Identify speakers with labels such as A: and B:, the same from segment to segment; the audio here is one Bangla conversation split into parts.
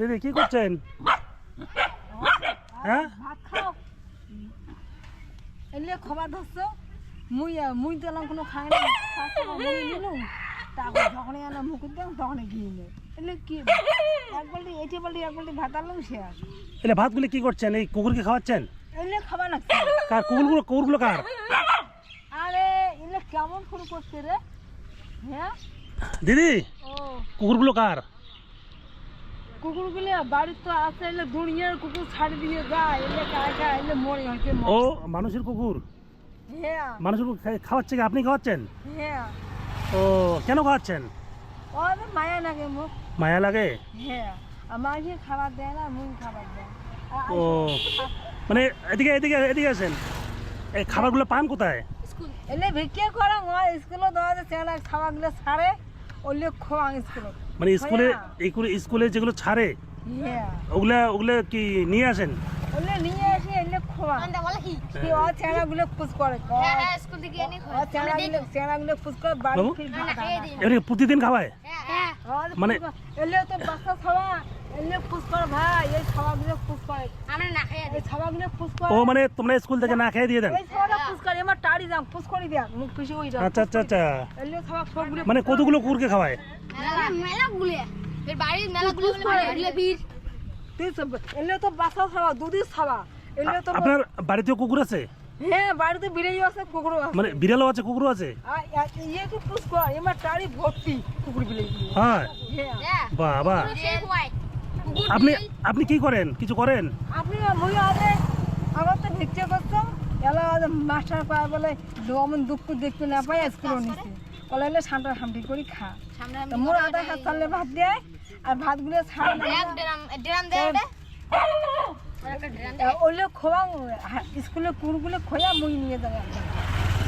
A: দিদি কি করছেন? হ্যাঁ?
B: ভাত খাও। এলে খবর ধরছো? মুই মুই কোনো খাই না তারপর যখনই আনা মুখ দিলাম তখনই গিয়ে নে এলে কি? এক বাল্টি এইটি বাল্টি এক বাল্টি ভাত আনলাম আর।
A: এলে ভাতগুলি কি করছেন? এই কুকুরকে খাওয়াচ্ছেন?
B: এলে খাবার লাগছে।
A: কার কুকুরগুলো কুকুরগুলো কার?
B: আরে এলে কেমন করছে রে? হ্যাঁ?
A: দিদি
B: ও।
A: কুকুরগুলো কার?
B: কুকুরগুলো বাড়ির তো আছে এলে দুনিয়ার কুকুর ছাড়ি দিয়ে যায় এলে কায় কায় এলে মরে হয়েছে
A: ও মানুষের কুকুর?
B: হ্যাঁ।
A: মানুষের কুকুর খাওয়াচ্ছে কি? আপনি খাওয়াচ্ছেন?
B: হ্যাঁ।
A: ও কেন খাওয়াচ্ছেন?
B: মায়া লাগে মুখ
A: মায়া লাগে?
B: হ্যাঁ। আমাকে খাবার দেয় না খাবার দেয়।
A: ও মানে এদিকে এদিকে এদিকে আসেন। এই খাবারগুলো পান কোথায়?
B: এলে ভিক্ষে করা স্কুলে দেওয়া যায় চেনা খাবারগুলো ছাড়ে ওগুলো খোয়া স্কুলে।
A: মানে স্কুলে এইগুলো স্কুলে যেগুলো ছাড়ে
B: হ্যাঁ।
A: ওগুলা ওগুলো কি নিয়ে আসেন?
B: ওগুলো নিয়ে এলে খোয়া। কি? ও চেনাগুলো খুশ করে। ও চেনাগুলো চেনাগুলো খুশ করে বাড়ি
A: বাবু?
B: ফির ভাত আনা।
A: এমনি প্রতিদিন খাওয়ায়? মানে-
B: এলে তো বাচ্চা খাওয়া
A: ও মানে তোমরা স্কুল থেকে না খেয়ে দিয়ে দেন? আচ্ছা আচ্ছা আচ্ছা। মানে কতগুলো কুকুরকে খাওয়ায়? আপনার বাড়িতেও কুকুর আছে?
B: হ্যাঁ বাড়িতে আছে কুকুরও আছে।
A: মানে বিড়ালও আছে কুকুরও আছে?
B: ইয়ে কি পুষ কর এবার টাড়ি ভর্তি কুকুর বিলাই
A: হ্যাঁ।
B: হ্যাঁ।
A: বাবা। আপনি আপনি কি করেন? কিছু করেন?
B: আপনি মুই আগে আমার তো ভিক্ষে করতাম এলা মাস্টার পায় বলে দমন দুঃখ দেখতে না পাই স্কুলে নিছে। বলে এলে সামটা করে খা। তো মোর আধা হাত চাললে ভাত দেয় আর ভাতগুলো ছাড়ে না। ওইলে খোয়া স্কুলে কুকুরগুলো খোয়া মুই নিয়ে যাবে।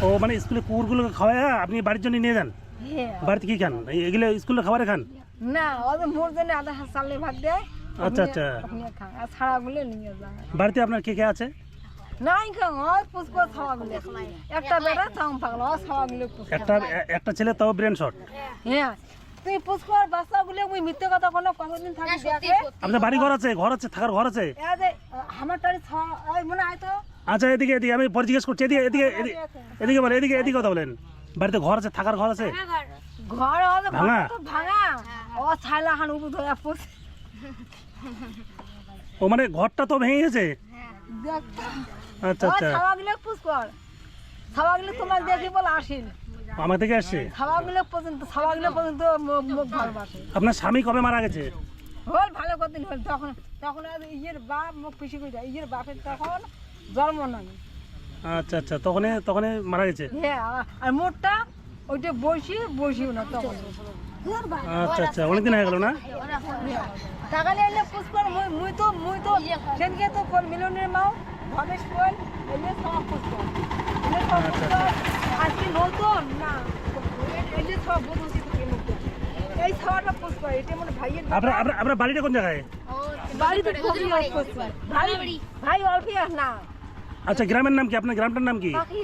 A: ও মানে স্কুলে কুকুরগুলোকে খাওয়ায় আপনি বাড়ির জন্য নিয়ে যান?
B: হ্যাঁ।
A: বাড়িতে কি খান? এগুলো স্কুলে খাবারে খান?
B: না ওদের মোর জন্য আধা চাললে ভাত দেয়
A: আচ্ছা, আচ্ছা।
B: আপনি খান আর ছাড়াগুলো নিয়ে যান
A: বাড়িতে আপনার কে কে আছে?
B: নাই খান ওই পুষ্প ছাওয়াগুলো একটা বেটা থাম পাগল ও ছাওয়াগুলো
A: একটা একটা ছেলে তাও ব্রেন শট
B: হ্যাঁ তুই পুষ্পর বাচ্চাগুলো মুই মিথ্যে কথা কোনো কতদিন থাকি দেখে
A: আপনার বাড়ি ঘর আছে ঘর আছে থাকার ঘর আছে?
B: আমার ছাওয়া এই মনে আয় তো।
A: আচ্ছা এদিকে এদিকে আমি পরে জিজ্ঞেস করছি এদিকে এদিকে এদিকে এদিকে বলেন এদিকে এদিকে কথা বলেন। বাড়িতে ঘর আছে থাকার ঘর আছে?
B: ঘর ওদের
A: ভাঙা?
B: ভাঙা। ও ছাইলা হান উপর ধরে পুষ
A: ও মানে ঘরটা তো ভেঙে গেছে আচ্ছা আচ্ছা।
B: ছাওয়াগুলো পুষ্কর ছাওয়াগুলো তোমার দেখি বলে আসেন
A: আমার থেকে আসছে
B: ছাওয়াগুলো পর্যন্ত পর্যন্ত মুখ ভালোবাসে
A: আপনার স্বামী কবে মারা গেছে?
B: হল ভালো কদিন হল। তখন তখন আর ইয়ের বাপ মুখ করে দেয় ইয়ের বাপের তখন জন্ম নাই।
A: আচ্ছা আচ্ছা তখন তখন মারা গেছে?
B: হ্যাঁ আর মোটটা ওইটা বসি বসিও না তখন।
A: আচ্ছা আচ্ছা অনেকদিন হয়ে গেল না?
B: টাকা নিয়ে মুই মুই তো মুই তো তো কল মিলনের মাও এলে সব এলে সব পুষ্কর আজকে নতুন? না এলে সব বদলছি তোকে নতুন। এই পুষ্কর এটা মনে ভাইয়ের
A: আপনার আপনার বাড়িটা কোন জায়গায়?
B: খুবই ভাই ভাই না।
A: আচ্ছা গ্রামের নাম কি? আপনার গ্রামটার নাম কি?
B: বাকি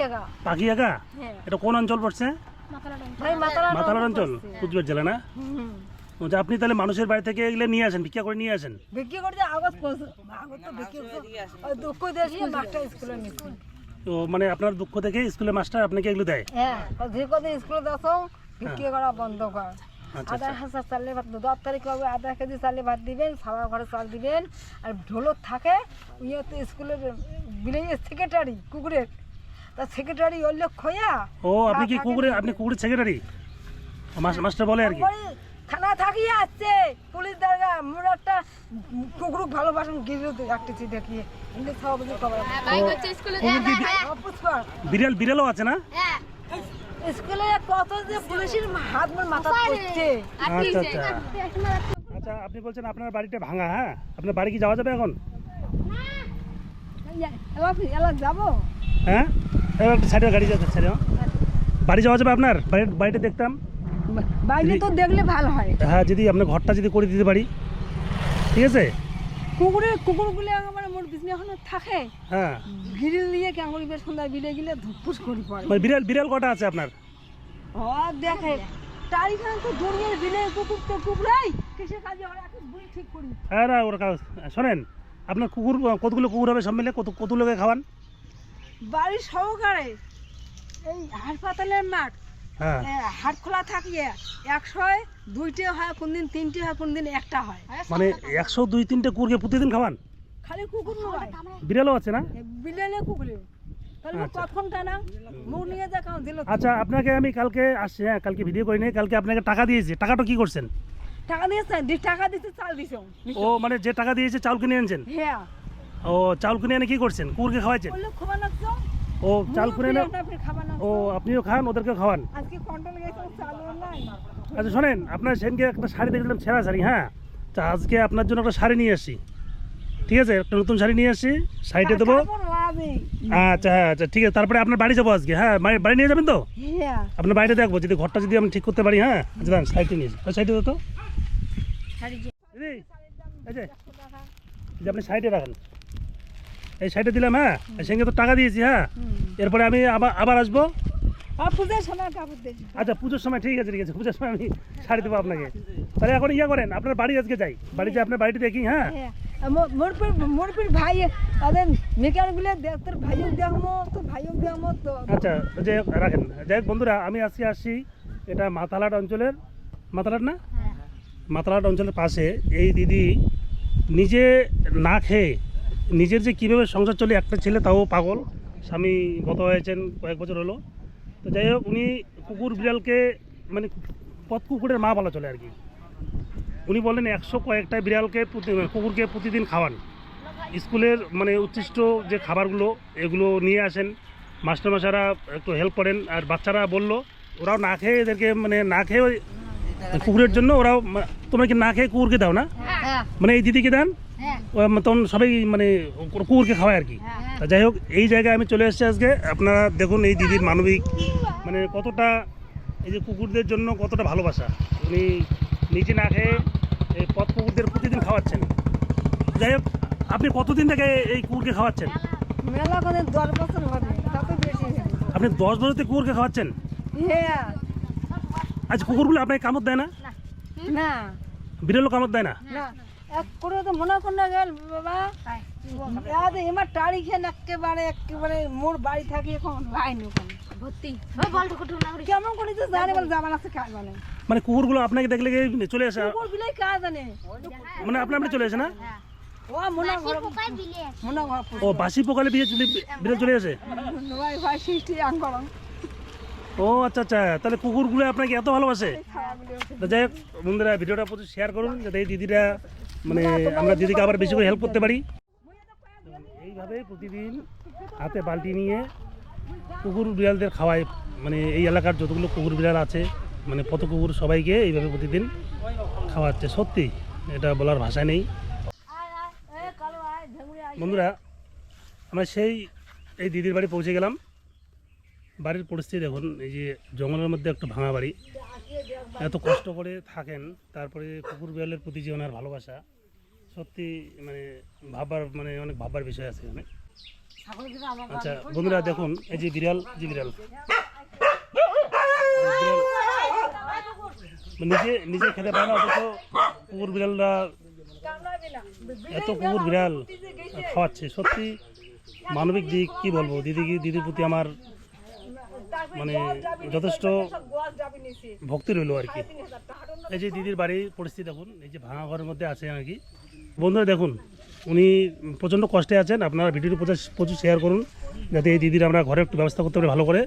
A: পাখিয়াগা?
B: হ্যাঁ।
A: এটা কোন অঞ্চল পড়ছে? মাতালার অঞ্চল কুচবিহার জেলা না?
B: হুম।
A: ও, যে আপনি তাহলে মানুষের বাড়ি থেকে এগুলো নিয়ে আসেন ভিক্ষা করে নিয়ে আসেন?
B: বিক্রি করতে আগত বিক্রি দুঃখ দেশে মাস্টার স্কুলে নিচ্ছে।
A: তো মানে আপনার দুঃখ থেকে স্কুলে মাস্টার আপনাকে এগুলো দেয়?
B: হ্যাঁ যে স্কুলে যাচ্ছ বিক্রি করা বন্ধ কর।
A: আচ্ছা,
B: আধা হাজার চালে ভাত দশ তারিখ হবে আধা কেজি চালে ভাত দিবেন সাবা ঘরে চাল দিবেন আর ঢোলক থাকে ইয়ে তো স্কুলের বিলেজের সেক্রেটারি কুকুরের। তা সেক্রেটারি ওর লোক খোয়া
A: ও আপনি কি কুকুরে আপনি কুকুরের সেক্রেটারি মাস্টার বলে আর কি।
B: থানা থাকিয়ে আসছে। পুলিশ দাঁড়া মোর একটা কুকুর ভালোবাসেন একটা চিঠি দেখিয়ে। এগুলো সব অপুষ
A: বিড়াল বিড়ালও আছে না?
B: স্কুলে কত যে পুলিশের হাত মাথা পড়ছে
A: আচ্ছা আচ্ছা। আচ্ছা আপনি বলছেন আপনার বাড়িটা ভাঙা হ্যাঁ? আপনার বাড়ি কি যাওয়া যাবে এখন?
B: যাব।
A: হ্যাঁ? সাইডে গাড়ি যাচ্ছে ছেড়ে বাড়ি যাওয়া যাবে আপনার? বাড়ি বাড়িটা দেখতাম।
B: বাইরে তো দেখলে ভালো হয়।
A: হ্যাঁ যদি আপনার ঘরটা যদি করে দিতে পারি। ঠিক আছে?
B: কুকুরের কুকুরগুলো একেবারে মোর বিজনে এখনও থাকে।
A: হ্যাঁ।
B: ভিড়িল নিয়ে কেমন করিবে সন্ধ্যায় বিলে গেলে ধুপুস করি পড়ে
A: মানে বিড়াল বিড়াল কটা আছে আপনার?
B: ও দেখে। তারিখান তো দুনিয়ার বিলে কুকুর তো কুকুরাই। কিসের কাজে ওরা এখন বুঝি ঠিক করি।
A: হ্যাঁ না ওরা কাজ শোনেন আপনার কুকুর কতগুলো কুকুর হবে সব মিলে কত কতগুলোকে খাওয়ান?
B: বাড়ির সহকারে এই হাসপাতালের মাঠ
A: হ্যাঁ।
B: হাট খোলা থাকিয়ে দুইটে হয় কোনদিন তিনটে হয় কোনদিন একটা হয়।
A: মানে একশো দুই তিনটে কুকুরকে প্রতিদিন খাওয়ান?
B: খালি কুকুর নয়।
A: বিড়ালও আছে না?
B: বিড়ালে কুকুরে।
A: আচ্ছা।
B: কতক্ষণ টানা মুখ নিয়ে যা কাউ দিল
A: আচ্ছা আপনাকে আমি কালকে আসছি হ্যাঁ কালকে ভিডিও করি নাই কালকে আপনাকে টাকা দিয়েছি। টাকাটা কি করছেন?
B: টাকা দিয়েছেন টাকা দিতে চাল দিছ।
A: ও মানে যে টাকা দিয়েছে চাউল কিনে আনছেন
B: হ্যাঁ।
A: ও চাউল কিনে এনে কি করছেন? কুকুরকে খাওয়াইছেন? ও চাল কিনে এনে ও আপনিও খান ওদেরকে খাওয়ান।
B: চালু
A: আচ্ছা শোনেন আপনার সেদিনকে একটা শাড়ি দেখলাম ছেঁড়া শাড়ি হ্যাঁ? তা আজকে আপনার জন্য একটা শাড়ি নিয়ে আসছি ঠিক আছে? একটা নতুন শাড়ি নিয়ে আসছি শাড়িটা দেবো। আচ্ছা হ্যাঁ আচ্ছা ঠিক আছে। তারপরে আপনার বাড়ি যাব আজকে হ্যাঁ? বাড়ি- নিয়ে যাবেন তো?
B: হ্যাঁ।
A: আপনার বাড়িতে দেখব যদি ঘরটা যদি আমি ঠিক করতে পারি হ্যাঁ? আচ্ছা দাঁড়ান সাইডে নিয়ে যাই সাইডে তো। দিদি এই যে আপনি সাইডে রাখেন। এই সাইডে দিলাম হ্যাঁ? এই সঙ্গে তো টাকা দিয়েছি হ্যাঁ? এরপরে আমি আবার আবার আসব?
B: আর পূজার সময়
A: আচ্ছা পুজোর সময় ঠিক আছে ঠিক আছে পুজোর সময় আমি শাড়ি দেবো আপনাকে। তাহলে এখন ইয়ে করেন আপনার বাড়ি আজকে যাই। বাড়ি বাড়িতে আপনার বাড়িতে দেখি হ্যাঁ?
B: হ্যাঁ মোরপির মোরপির ভাই তাদের তোর ভাইও দেখমো তোর ভাইও দেখমো তো।
A: আচ্ছা যাই হোক, রাখেন। যাই হোক বন্ধুরা আমি আজকে আসছি এটা মাতালাট অঞ্চলের মাতালাট না? মাতালাট অঞ্চলের পাশে। এই দিদি নিজে না খেয়ে নিজের যে কীভাবে সংসার চলে একটা ছেলে তাও পাগল। স্বামী গত হয়েছেন কয়েক বছর হলো। তো যাই হোক উনি কুকুর বিড়ালকে মানে পথ কুকুরের মা বলা চলে আর কি। উনি বলেন একশো কয়েকটা বিড়ালকে প্রতি কুকুরকে প্রতিদিন খাওয়ান। স্কুলের মানে উচ্ছিষ্ট যে খাবারগুলো এগুলো নিয়ে আসেন। মাস্টারমশাইরা একটু হেল্প করেন। আর বাচ্চারা বলল ওরাও না খেয়ে এদেরকে মানে না খেয়ে কুকুরের জন্য ওরাও তোমরা কি না খেয়ে কুকুরকে দাও না?
B: হ্যাঁ।
A: মানে এই দিদিকে দেন? ও তখন সবাই মানে কুকুরকে খাওয়ায় আর কি। তা যাই হোক এই জায়গায় আমি চলে এসেছি আজকে। আপনারা দেখুন এই দিদির মানবিক মানে কতটা এই যে কুকুরদের জন্য কতটা ভালোবাসা। উনি নিজে না খেয়ে এই পথ কুকুরদের প্রতিদিন খাওয়াচ্ছেন। যাই হোক আপনি কতদিন থেকে এই কুকুরকে খাওয়াচ্ছেন। আপনি দশ বছর থেকে কুকুরকে খাওয়াচ্ছেন?
B: হ্যাঁ।
A: আচ্ছা কুকুরগুলো আপনাকে কামড় দেয় না?
B: না।
A: বিড়ালও কামড় দেয় না।
B: তো মনে করলে গেল বাবা। এমার টাড়ি খেয়ে একেবারে একেবারে মোর বাড়ি থাকি এখন। লাইন ওখানে কেমন করে যে জানে বলে জামান আছে কাজ জানে
A: মানে কুকুরগুলো আপনাকে দেখলে কি চলে আসে?
B: কুকুর বিলাই কাজ জানে।
A: মানে আপনি আপনি চলে আসে না?
B: ও মনে
A: বাসি পোকালে বিয়ে চলে চলে আসে? ও আচ্ছা আচ্ছা। তাহলে কুকুরগুলো আপনাকে এত ভালোবাসে? তো যাই হোক বন্ধুরা ভিডিওটা প্রচুর শেয়ার করুন যাতে এই দিদিরা মানে আমরা দিদিকে আবার বেশি করে হেল্প করতে পারি। এইভাবে প্রতিদিন হাতে বালতি নিয়ে কুকুর বিড়ালদের খাওয়ায় মানে এই এলাকার যতগুলো কুকুর বিড়াল আছে মানে কত কুকুর সবাইকে এইভাবে প্রতিদিন খাওয়াচ্ছে। সত্যি এটা বলার ভাষা নেই। বন্ধুরা আমরা সেই এই দিদির বাড়ি পৌঁছে গেলাম। বাড়ির পরিস্থিতি দেখুন এই যে জঙ্গলের মধ্যে একটু ভাঙা বাড়ি। এত কষ্ট করে থাকেন, তারপরে কুকুর বিড়ালের প্রতি যে ওনার ভালোবাসা, সত্যি মানে ভাববার মানে অনেক ভাববার বিষয় আছে এখানে। আচ্ছা বন্ধুরা দেখুন, এই যে বিড়াল যে বিড়াল। বিড়াল নিজে নিজে খেতে পারে না, অথচ কুকুর বিড়ালরা এত কুকুর বিড়াল খাওয়াচ্ছে। সত্যি মানবিক দিক, কি বলব? দিদি, দিদির প্রতি আমার মানে যথেষ্ট ভক্তি রইল আর কি। এই যে দিদির বাড়ির পরিস্থিতি দেখুন এই যে ভাঙা ঘরের মধ্যে আছে আর কি। বন্ধুরা দেখুন উনি প্রচণ্ড কষ্টে আছেন আপনারা ভিডিওটি প্রচুর প্রচুর শেয়ার করুন যাতে এই দিদির আমরা ঘরে একটু ব্যবস্থা করতে পারি ভালো করে।